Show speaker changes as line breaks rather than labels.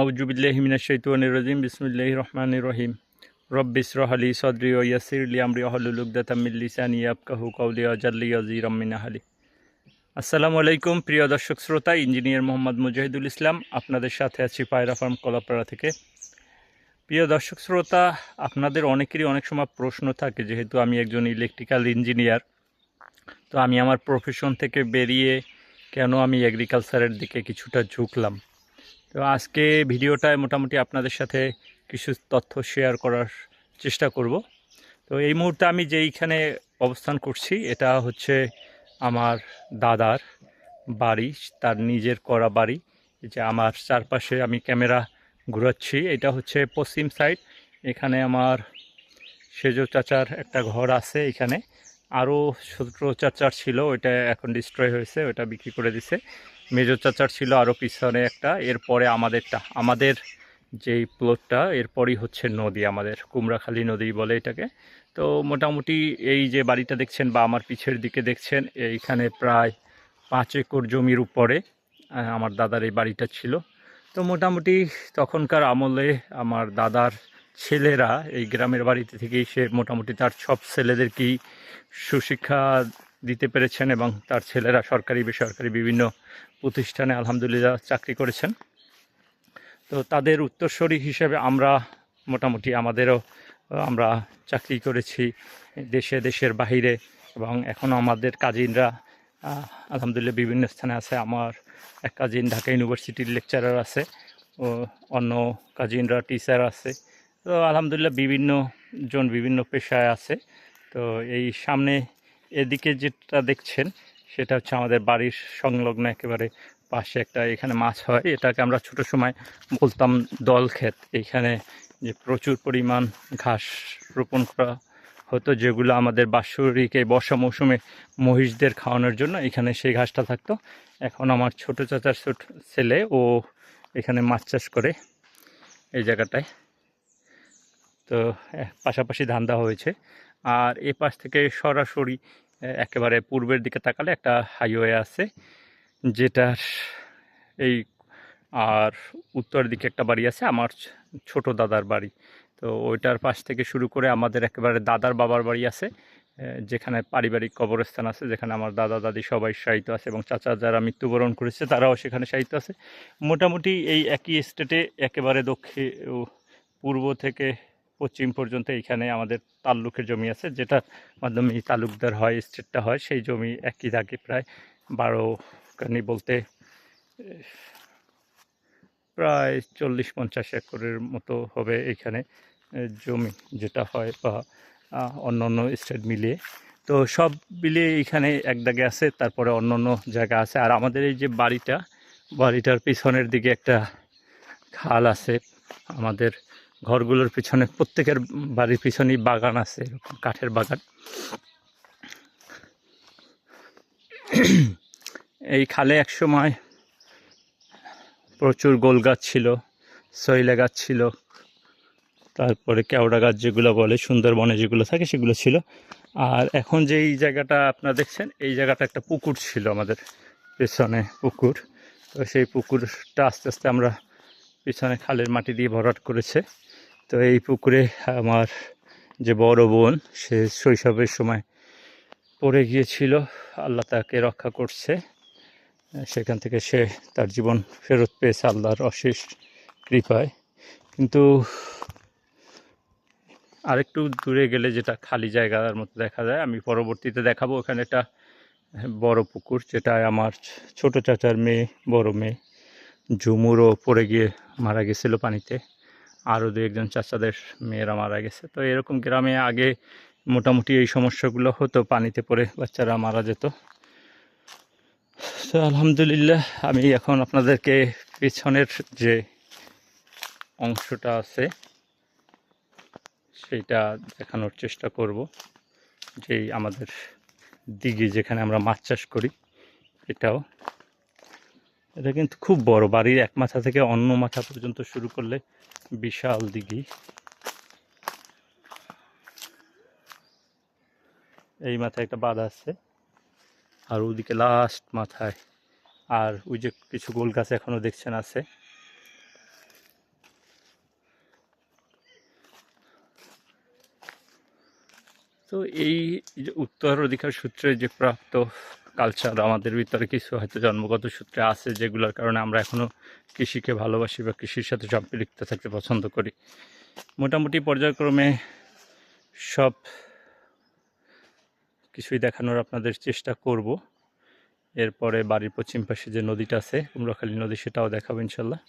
আউজুবিল্লাহিমিনাশাইতুয়ানির বিসমুল্লাহ রহমান রহিম রব্বিস রহালি সদরি ও ইয়াসিরলি আমরি অহলুলুকদাতামিল্লিসানি আবকাহু কৌলি আজাল্লি আজির আমিনাহালি আসসালামু আলাইকুম প্রিয় দর্শক শ্রোতা, ইঞ্জিনিয়ার মোহাম্মদ মুজাহিদুল ইসলাম। আপনাদের সাথে আছি পায়রা ফার্ম কলাপাড়া থেকে। প্রিয় দর্শক শ্রোতা, আপনাদের অনেকেরই অনেক সময় প্রশ্ন থাকে, যেহেতু আমি একজন ইলেকট্রিক্যাল ইঞ্জিনিয়ার তো আমি আমার প্রফেশন থেকে বেরিয়ে কেন আমি এগ্রিকালচারের দিকে কিছুটা ঝুঁকলাম? তো আজকে ভিডিওটায় মোটামুটি আপনাদের সাথে কিছু তথ্য শেয়ার করার চেষ্টা করব। তো এই মুহূর্তে আমি যেইখানে অবস্থান করছি, এটা হচ্ছে আমার দাদার বাড়ি, তার নিজের করা বাড়ি। যে আমার চারপাশে আমি ক্যামেরা ঘুরাচ্ছি, এটা হচ্ছে পশ্চিম সাইড এখানে আমার সেজো চাচার একটা ঘর আছে এখানে। আরও ছোটো চাচার ছিল, ওইটা এখন ডিস্ট্রয় হয়েছে ওটা বিক্রি করে দিছে। মেজো চাচার ছিল আরও পিছনে একটা, এরপরে আমাদেরটা, আমাদের যেই প্লটটা এরপরই হচ্ছে নদী আমাদের, কুমড়াখালী নদী বলে এটাকে। তো মোটামুটি এই যে বাড়িটা দেখছেন বা আমার পিছের দিকে দেখছেন, এইখানে প্রায় পাঁচ একর জমির উপরে আমার দাদার এই বাড়িটা ছিল। তো মোটামুটি তখনকার আমলে আমার দাদার ছেলেরা এই গ্রামের বাড়িতে থেকেই সে মোটামুটি তার সব ছেলেদেরকেই সুশিক্ষা দিতে পেরেছেন এবং তার ছেলেরা সরকারি, বেসরকারি বিভিন্ন প্রতিষ্ঠানে আলহামদুলিল্লাহ চাকরি করেছেন। তো তাদের উত্তরস্বরী হিসেবে আমরা মোটামুটি আমাদেরও, আমরা চাকরি করেছি দেশে, দেশের বাহিরে এবং এখনও আমাদের কাজিনরা আলহামদুলিল্লাহ বিভিন্ন স্থানে আছে। আমার এক কাজিন ঢাকা ইউনিভার্সিটির লেকচারার আছে ও অন্য কাজিনরা টিচার আছে। তো আলহামদুলিল্লাহ বিভিন্ন জন বিভিন্ন পেশায় আছে। তো এই সামনে এদিকে যেটা দেখছেন, সেটা হচ্ছে আমাদের বাড়ির সংলগ্ন একেবারে পাশে একটা এখানে মাছ হয়। এটাকে আমরা ছোট সময় বলতাম দল ক্ষেত। এখানে যে প্রচুর পরিমাণ ঘাস রোপণ করা হতো, যেগুলো আমাদের বাৎসরিক এই বর্ষা মৌসুমে মহিষদের খাওয়ানোর জন্য এখানে সেই ঘাসটা থাকতো। এখন আমার ছোট চাচার ছোট ছেলে, ও এখানে মাছ চাষ করে এই জায়গাটায়। তো পাশাপাশি ধান দেওয়া হয়েছে। আর এ পাশ থেকে সরাসরি একেবারে পূর্বের দিকে তাকালে একটা হাইওয়ে আছে, যেটার এই আর উত্তর দিকে একটা বাড়ি আছে, আমার ছোট দাদার বাড়ি। তো ওইটার পাশ থেকে শুরু করে আমাদের একেবারে দাদার বাবার বাড়ি আছে যেখানে পারিবারিক কবরস্থান আছে, যেখানে আমার দাদা, দাদি সবাই শায়িত আছে এবং চাচা যারা মৃত্যুবরণ করেছে, তারাও সেখানে শায়িত আছে। মোটামুটি এই একই স্টেটে একেবারে দক্ষিণ পূর্ব থেকে পশ্চিম পর্যন্ত এইখানে আমাদের তাল্লুকের জমি আছে যেটার মাধ্যমে তালুকদার হয় স্টেটটা হয় সেই জমি একই দাগে প্রায় বারো কানি বলতে প্রায় চল্লিশ পঞ্চাশ একরের মতো হবে এইখানে এ, জমি যেটা হয় বা অন্য অন্য স্টেট মিলিয়ে। তো সব মিলিয়ে এইখানে এক দাগে আছে তারপরে অন্য অন্য জায়গা আছে। আর আমাদের এই যে বাড়িটা বাড়িটার পিছনের দিকে একটা খাল আছে আমাদের ঘরগুলোর পিছনে, প্রত্যেকের বাড়ির পিছনেই বাগান আছে, এরকম কাঠের বাগান। এই খালে এক সময় প্রচুর গোল গাছ ছিল, সইলা গাছ ছিল, তারপরে কেওড়া গাছ যেগুলো বলে, সুন্দরবনে যেগুলো থাকে সেগুলো ছিল। আর এখন যে এই জায়গাটা আপনারা দেখছেন, এই জায়গাটা একটা পুকুর ছিল আমাদের পেছনে পুকুর। তো সেই পুকুরটা আস্তে আস্তে আমরা পিছনে খালের মাটি দিয়ে ভরাট করেছে। তো এই পুকুরে আমার যে বড় বোন, সে শৈশবের সময় পড়ে গিয়েছিল। আল্লাহ তাকে রক্ষা করছে। সেখান থেকে সে তার জীবন ফেরত পেয়েছে আল্লাহর অশেষ কৃপায়। কিন্তু আরেকটু দূরে গেলে যেটা খালি জায়গার মতো দেখা যায়, আমি পরবর্তীতে দেখাবো ওখানে একটা বড় পুকুর যেটা আমার ছোট চাচার মেয়ে, বড় মেয়ে, ঝুমুরও পড়ে গিয়ে মারা গেছিল পানিতে। আরও দু একজন চাচাদের মেয়েরা মারা গেছে। তো এরকম গ্রামে আগে মোটামুটি এই সমস্যাগুলো হতো, পানিতে পড়ে বাচ্চারা মারা যেত। তো আলহামদুলিল্লাহ, আমি এখন আপনাদেরকে পেছনের যে অংশটা আছে সেইটা দেখানোর চেষ্টা করব। যেই আমাদের দিঘি যেখানে আমরা মাছ চাষ করি, এটাও। এটা কিন্তু খুব বড় বাড়ির এক মাথা থেকে অন্য মাথা পর্যন্ত শুরু করলে বিশাল দিঘি। এই মাথায় একটা বাঁধ আছে, আর ওদিকে লাস্ট মাথায়। আর ওই যে কিছু গোল গাছ এখনও দেখছেন আছে। তো এই উত্তরাধিকার সূত্রে যে প্রাপ্ত কালচার আমাদের ভিতরে কিছু হয়তো জন্মগত সূত্রে আছে যেগুলোর কারণে আমরা এখনও কৃষিকে ভালোবাসি বা কৃষির সাথে সম্পৃক্ত থাকতে পছন্দ করি। মোটামুটি পর্যায়ক্রমে সব কিছুই দেখানোর আপনাদের চেষ্টা করব। এরপরে বাড়ির পশ্চিম পাশে যে নদীটা আছে, কুমড়াখালী নদী, সেটাও দেখাবো ইনশাল্লাহ।